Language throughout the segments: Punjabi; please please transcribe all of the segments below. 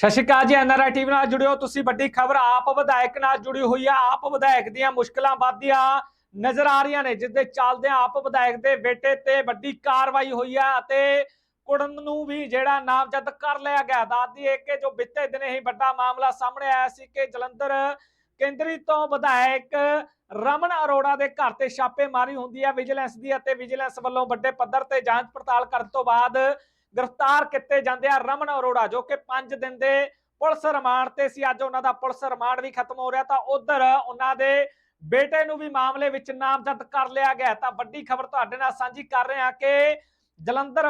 ਸਤਿ ਸ਼੍ਰੀ ਅਕਾਲ ਜੀ ਐਨਆਰਆਈ ਟੀਵੀ ਨਾਲ ਜੁੜਿਓ ਤੁਸੀਂ। ਵੱਡੀ ਖਬਰ ਆਪ ਵਿਧਾਇਕ ਨਾਲ ਜੁੜੀ ਹੋਈ ਆ। ਆਪ ਵਿਧਾਇਕ ਦੀਆਂ ਮੁਸ਼ਕਲਾਂ ਵੱਧਦੀਆਂ ਨਜ਼ਰ ਆ ਰਹੀਆਂ ਨੇ, ਜਿਸ ਦੇ ਚੱਲਦੇ ਆਪ ਵਿਧਾਇਕ ਦੇ ਬੇਟੇ ਤੇ ਵੱਡੀ ਕਾਰਵਾਈ ਹੋਈ ਆ ਅਤੇ ਕੁੜਨ ਨੂੰ ਵੀ ਜਿਹੜਾ ਨਾਮਜ਼ਦ ਕਰ ਲਿਆ ਗਿਆ। ਦੱਸਦੀ ਹੈ ਕਿ ਜੋ ਬਿੱਤੇ ਦਿਨੇ ਹੀ ਵੱਡਾ ਮਾਮਲਾ ਸਾਹਮਣੇ ਆਇਆ ਸੀ ਕਿ ਜਲੰਧਰ ਕੇਂਦਰੀ ਤੋਂ ਵਿਧਾਇਕ ਰਮਨ ਅਰੋੜਾ ਦੇ ਘਰ ਤੇ ਛਾਪੇਮਾਰੀ ਹੁੰਦੀ ਹੈ ਵਿਜੀਲੈਂਸ ਦੀ ਅਤੇ ਵਿਜੀਲੈਂਸ ਵੱਲੋਂ ਵੱਡੇ ਪੱਧਰ ਤੇ ਜਾਂਚ ਪੜਤਾਲ ਕਰਨ ਤੋਂ ਬਾਅਦ ਗ੍ਰਿਫਤਾਰ ਕੀਤੇ ਜਾਂਦੇ ਆ ਰਮਨ ਅਰੋੜਾ, ਜੋ ਕਿ 5 ਦਿਨ ਦੇ ਪੁਲਿਸ ਰਿਮਾਂਡ ਤੇ ਸੀ। ਅੱਜ ਉਹਨਾਂ ਦਾ ਪੁਲਿਸ ਰਿਮਾਂਡ ਵੀ ਖਤਮ ਹੋ ਰਿਹਾ ਤਾਂ ਉਧਰ ਉਹਨਾਂ ਦੇ ਬੇਟੇ ਨੂੰ ਵੀ ਮਾਮਲੇ ਵਿੱਚ ਨਾਮਜ਼ਦ ਕਰ ਲਿਆ ਗਿਆ ਤਾਂ ਵੱਡੀ ਖਬਰ ਤੁਹਾਡੇ ਨਾਲ ਸਾਂਝੀ ਕਰ ਰਹੇ ਹਾਂ ਕਿ ਜਲੰਧਰ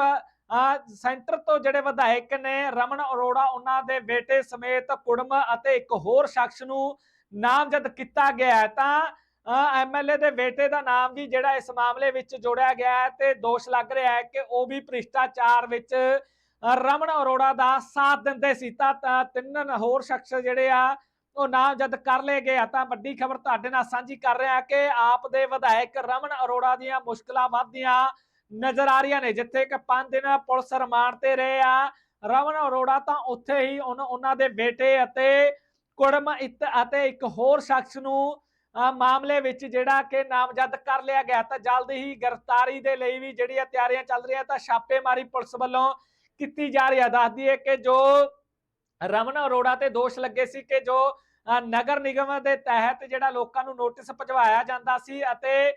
ਸੈਂਟਰ ਤੋਂ ਜਿਹੜੇ ਵਿਧਾਇਕ ਨੇ ਰਮਨ ਅਰੋੜਾ, ਉਹਨਾਂ ਦੇ ਬੇਟੇ ਸਮੇਤ ਕੁੜਮ ਅਤੇ ਇੱਕ ਹੋਰ ਸ਼ਖਸ ਨੂੰ ਨਾਮਜ਼ਦ ਕੀਤਾ ਗਿਆ ਹੈ। ਤਾਂ ਐਮਐਲਏ ਦੇ ਬੇਟੇ ਦਾ ਨਾਮ ਵੀ ਜਿਹੜਾ ਇਸ ਮਾਮਲੇ ਵਿੱਚ ਜੋੜਿਆ ਗਿਆ ਹੈ ਤੇ ਦੋਸ਼ ਲੱਗ ਰਿਹਾ ਹੈ ਕਿ ਉਹ ਵੀ ਭ੍ਰਿਸ਼ਟਾਚਾਰ ਵਿੱਚ ਰਮਨ ਅਰੋੜਾ ਦਾ ਸਾਥ ਦਿੰਦੇ ਸੀ। ਤਾਂ ਤਿੰਨ ਹੋਰ ਸ਼ਖਸ ਜਿਹੜੇ ਆ, ਉਹ ਨਾਮਜ਼ਦ ਕਰ ਲਏ ਗਏ ਤਾਂ ਵੱਡੀ ਖਬਰ ਤੁਹਾਡੇ ਨਾਲ ਸਾਂਝੀ ਕਰ ਰਿਹਾ ਕਿ ਆਪ ਦੇ ਵਿਧਾਇਕ ਰਮਨ ਅਰੋੜਾ ਦੀਆਂ ਮੁਸ਼ਕਲਾਂ ਵੱਧਦੀਆਂ ਨਜ਼ਰ ਆ ਰਹੀਆਂ ਨੇ, ਜਿੱਥੇ ਕਿ 5 ਦਿਨ ਪੁਲਿਸ ਰਿਮਾਂਡ ਤੇ ਰਹੇ ਆ। ਰਮਨ ਅਰੋੜਾ ਤਾਂ ਉੱਥੇ ਹੀ ਉਹਨਾਂ ਉਹਨਾਂ ਦੇ ਬੇਟੇ ਅਤੇ ਕੁੜਮ, ਇਤ ਅਤੇ ਇੱਕ ਹੋਰ ਸ਼ਖਸ ਨੂੰ ਮਾਮਲੇ ਵਿੱਚ ਜਿਹੜਾ ਕਿ ਨਾਮਜ਼ਦ ਕਰ ਲਿਆ ਗਿਆ ਤਾਂ ਜਲਦ ਹੀ ਗ੍ਰਿਫਤਾਰੀ ਦੇ ਲਈ ਵੀ ਜਿਹੜੀਆਂ ਤਿਆਰੀਆਂ ਚੱਲ ਰਹੀਆਂ ਤਾਂ ਛਾਪੇਮਾਰੀ ਪੁਲਿਸ ਵੱਲੋਂ ਕੀਤੀ ਜਾ ਰਹੀ ਹੈ। ਦੱਸਦੀ ਹੈ ਕਿ ਜੋ ਰਮਨ ਅਰੋੜਾ ਤੇ ਦੋਸ਼ ਲੱਗੇ ਸੀ ਕਿ ਜੋ ਨਗਰ ਨਿਗਮ ਦੇ ਤਹਿਤ ਜਿਹੜਾ ਲੋਕਾਂ ਨੂੰ ਨੋਟਿਸ ਭਜਵਾਇਆ ਜਾਂਦਾ ਸੀ ਅਤੇ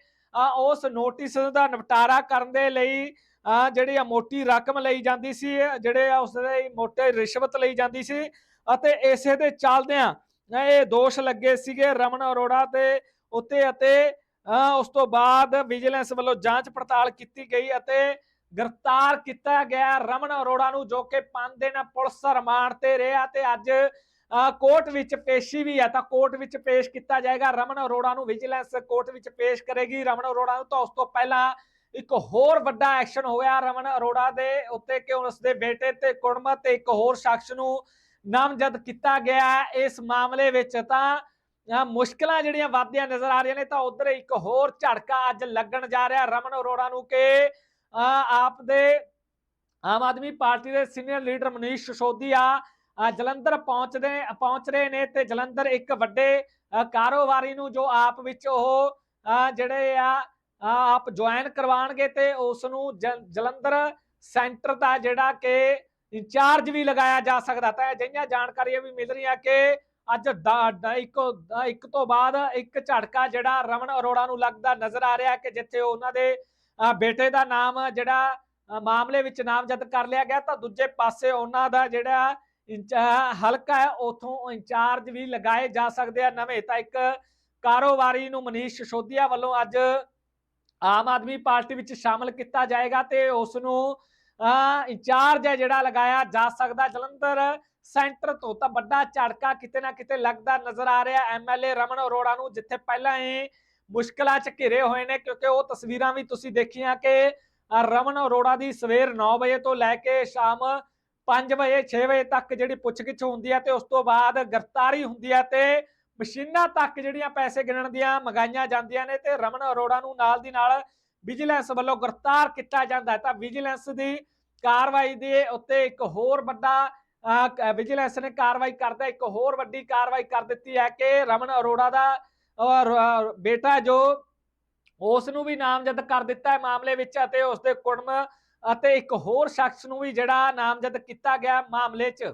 ਉਸ ਨੋਟਿਸ ਦਾ ਨਿਪਟਾਰਾ ਕਰਨ ਦੇ ਲਈ ਅ, ਜਿਹੜੀ ਆ ਮੋਟੀ ਰਕਮ ਲਈ ਜਾਂਦੀ ਸੀ ਜਿਹੜੇ ਆ ਉਸ ਦੇ ਮੋਟੇ ਰਿਸ਼ਵਤ ਲਈ ਜਾਂਦੀ ਸੀ ਅਤੇ ਇਸੇ ਦੇ ਚੱਲਦਿਆਂ ਇਹ ਦੋਸ਼ ਲੱਗੇ ਸੀਗੇ ਰਮਨ ਅਰੋੜਾ ਤੇ ਉੱਤੇ ਅਤੇ ਉਸ ਤੋਂ ਬਾਅਦ ਵਿਜੀਲੈਂਸ ਵੱਲੋਂ ਜਾਂਚ ਪੜਤਾਲ ਕੀਤੀ ਗਈ ਅਤੇ ਗ੍ਰਿਫਤਾਰ ਕੀਤਾ ਗਿਆ ਰਮਨ ਅਰੋੜਾ ਨੂੰ ਜੋ ਕਿ 5 ਦਿਨ ਪੁਲਿਸ ਰਿਮਾਂਡ ਤੇ ਰਿਹਾ ਤੇ ਅੱਜ ਕੋਰਟ ਵਿੱਚ ਪੇਸ਼ੀ ਵੀ ਹੈ ਤਾਂ ਕੋਰਟ ਵਿੱਚ ਪੇਸ਼ ਕੀਤਾ ਜਾਏਗਾ। ਰਮਨ ਅਰੋੜਾ ਨੂੰ ਵਿਜੀਲੈਂਸ ਕੋਰਟ ਵਿੱਚ ਪੇਸ਼ ਕਰੇਗੀ। ਰਮਨ ਅਰੋੜਾ ਨੂੰ ਤਾਂ ਉਸ ਤੋਂ ਪਹਿਲਾਂ ਇੱਕ ਹੋਰ ਵੱਡਾ ਐਕਸ਼ਨ ਹੋਇਆ। ਰਮਨ ਅਰੋੜਾ ਦੇ ਉੱਤੇ ਕਿ ਉਸ ਦੇ ਬੇਟੇ ਤੇ ਕੁੜਮ ਤੇ ਇੱਕ ਹੋਰ ਸ਼ਖਸ ਨੂੰ ਨਾਮਜ਼ਦ ਕੀਤਾ ਗਿਆ ਇਸ ਮਾਮਲੇ ਵਿੱਚ ਤਾਂ ਅ, ਮੁਸ਼ਕਲਾਂ ਜਿਹੜੀਆਂ ਵੱਧਦੀਆਂ ਨਜ਼ਰ ਆ ਰਹੀਆਂ ਨੇ ਤਾਂ ਉਧਰ ਇੱਕ ਹੋਰ ਝੜਕਾ ਅੱਜ ਲੱਗਣ ਜਾ ਰਿਹਾ। ਰਮਨ ਅਰੋੜਾ ਨੂੰ ਕਿ ਆਪ ਦੇ ਆਮ ਆਦਮੀ ਪਾਰਟੀ ਦੇ ਸੀਨੀਅਰ ਲੀਡਰ ਮਨੀਸ਼ ਸਿਸੋਦੀਆ ਜਲੰਧਰ ਪਹੁੰਚਦੇ ਪਹੁੰਚ ਰਹੇ ਨੇ ਤੇ ਜਲੰਧਰ ਇੱਕ ਵੱਡੇ ਕਾਰੋਬਾਰੀ ਨੂੰ ਜੋ ਆਪ ਵਿੱਚ ਉਹ ਜਿਹੜੇ ਆ ਆਪ ਜੁਆਇਨ ਕਰਵਾਣਗੇ ਤੇ ਉਸ ਨੂੰ ਜ- ਜਲੰਧਰ ਸੈਂਟਰ ਦਾ ਜਿਹੜਾ ਕਿ ਇੰਚਾਰਜ ਵੀ ਲਗਾਇਆ ਜਾ ਸਕਦਾ ਤਾਂ ਅਜਿਹੀਆਂ ਜਾਣਕਾਰੀਆਂ ਵੀ ਮਿਲ ਰਹੀਆਂ ਕਿ ਅੱਜ ਇੱਕ ਇੱਕ ਤੋਂ ਬਾਅਦ ਇੱਕ ਝਟਕਾ ਜਿਹੜਾ ਰਮਨ ਅਰੋੜਾ ਨੂੰ ਲੱਗਦਾ ਨਜ਼ਰ ਆ ਰਿਹਾ ਕਿ ਜਿੱਥੇ ਉਹਨਾਂ ਦੇ ਬੇਟੇ ਦਾ ਨਾਮ ਜਿਹੜਾ ਮਾਮਲੇ ਵਿੱਚ ਨਾਮਜ਼ਦ ਕਰ ਲਿਆ ਗਿਆ ਤਾਂ ਦੂਜੇ ਪਾਸੇ ਉਹਨਾਂ ਦਾ ਜਿਹੜਾ ਇੰਚਾ- ਹਲਕਾ ਹੈ, ਉਥੋਂ ਇੰਚਾਰਜ ਵੀ ਲਗਾਏ ਜਾ ਸਕਦੇ ਆ ਨਵੇਂ ਤਾਂ ਇੱਕ ਕਾਰੋਬਾਰੀ ਨੂੰ ਮਨੀਸ਼ ਸਿਸੋਦੀਆ ਵੱਲੋਂ ਅੱਜ ਆਮ ਆਦਮੀ ਪਾਰਟੀ ਵਿੱਚ ਸ਼ਾਮਲ ਕੀਤਾ ਜਾਏਗਾ ਤੇ ਉਸ ਨੂੰ ਇੰਚਾਰਜ ਹੈ ਜਿਹੜਾ ਲਗਾਇਆ ਜਾ ਸਕਦਾ, ਜਲੰਧਰ ਸੈਂਟਰ ਤੋਂ ਤਾਂ ਵੱਡਾ ਝਟਕਾ ਕਿਤੇ ਨਾ ਕਿਤੇ ਲੱਗਦਾ ਨਜ਼ਰ ਆ ਰਿਹਾ। ਐਮਐਲਏ ਰਮਨ ਅਰੋੜਾ ਨੂੰ ਜਿੱਥੇ ਪਹਿਲਾਂ ਹੀ ਮੁਸ਼ਕਲਾਂ 'ਚ ਘਿਰੇ ਹੋਏ ਨੇ, ਕਿਉਂਕਿ ਉਹ ਤਸਵੀਰਾਂ ਵੀ ਤੁਸੀਂ ਦੇਖੀਆਂ ਕਿ ਰਮਨ ਅਰੋੜਾ ਦੀ ਸਵੇਰ 9 ਵਜੇ ਤੋਂ ਲੈ ਕੇ ਸ਼ਾਮ 5 ਵਜੇ 6 ਵਜੇ ਤੱਕ ਜਿਹੜੀ ਪੁੱਛਗਿੱਛ ਹੁੰਦੀ ਹੈ ਤੇ ਉਸ ਤੋਂ ਬਾਅਦ ਗ੍ਰਿਫਤਾਰੀ ਹੁੰਦੀ ਹੈ ਤੇ ਮਸ਼ੀਨਾਂ ਤੱਕ ਜਿਹੜੀਆਂ ਪੈਸੇ ਗਿਣਨ ਦੀਆਂ ਮੰਗਾਈਆਂ ਜਾਂਦੀਆਂ ਨੇ ਤੇ ਰਮਨ ਅਰੋੜਾ ਨੂੰ ਨਾਲ ਦੀ ਨਾਲ ਵਿਜੀਲੈਂਸ ਵੱਲੋਂ ਗ੍ਰਿਫਤਾਰ ਕੀਤਾ ਜਾਂਦਾ ਤਾਂ ਵਿਜੀਲੈਂਸ ਦੀ ਕਾਰਵਾਈ ਦੇ ਉੱਤੇ ਇੱਕ ਹੋਰ ਵੱਡਾ ਵਿਜੀਲੈਂਸ ਨੇ ਕਾਰਵਾਈ ਕਰਦਾ, ਇੱਕ ਹੋਰ ਵੱਡੀ ਕਾਰਵਾਈ ਕਰ ਦਿੱਤੀ ਹੈ ਕਿ ਰਮਨ ਅਰੋੜਾ ਦਾ ਬੇਟਾ ਜੋ ਉਸ ਨੂੰ ਵੀ ਨਾਮਜ਼ਦ ਕਰ ਦਿੱਤਾ ਹੈ ਮਾਮਲੇ ਵਿੱਚ ਅਤੇ ਉਸ ਦੇ ਕੁੜਮ ਅਤੇ ਇੱਕ ਹੋਰ ਸ਼ਖਸ ਨੂੰ ਵੀ ਜਿਹੜਾ ਨਾਮਜ਼ਦ ਕੀਤਾ ਗਿਆ ਮਾਮਲੇ 'ਚ।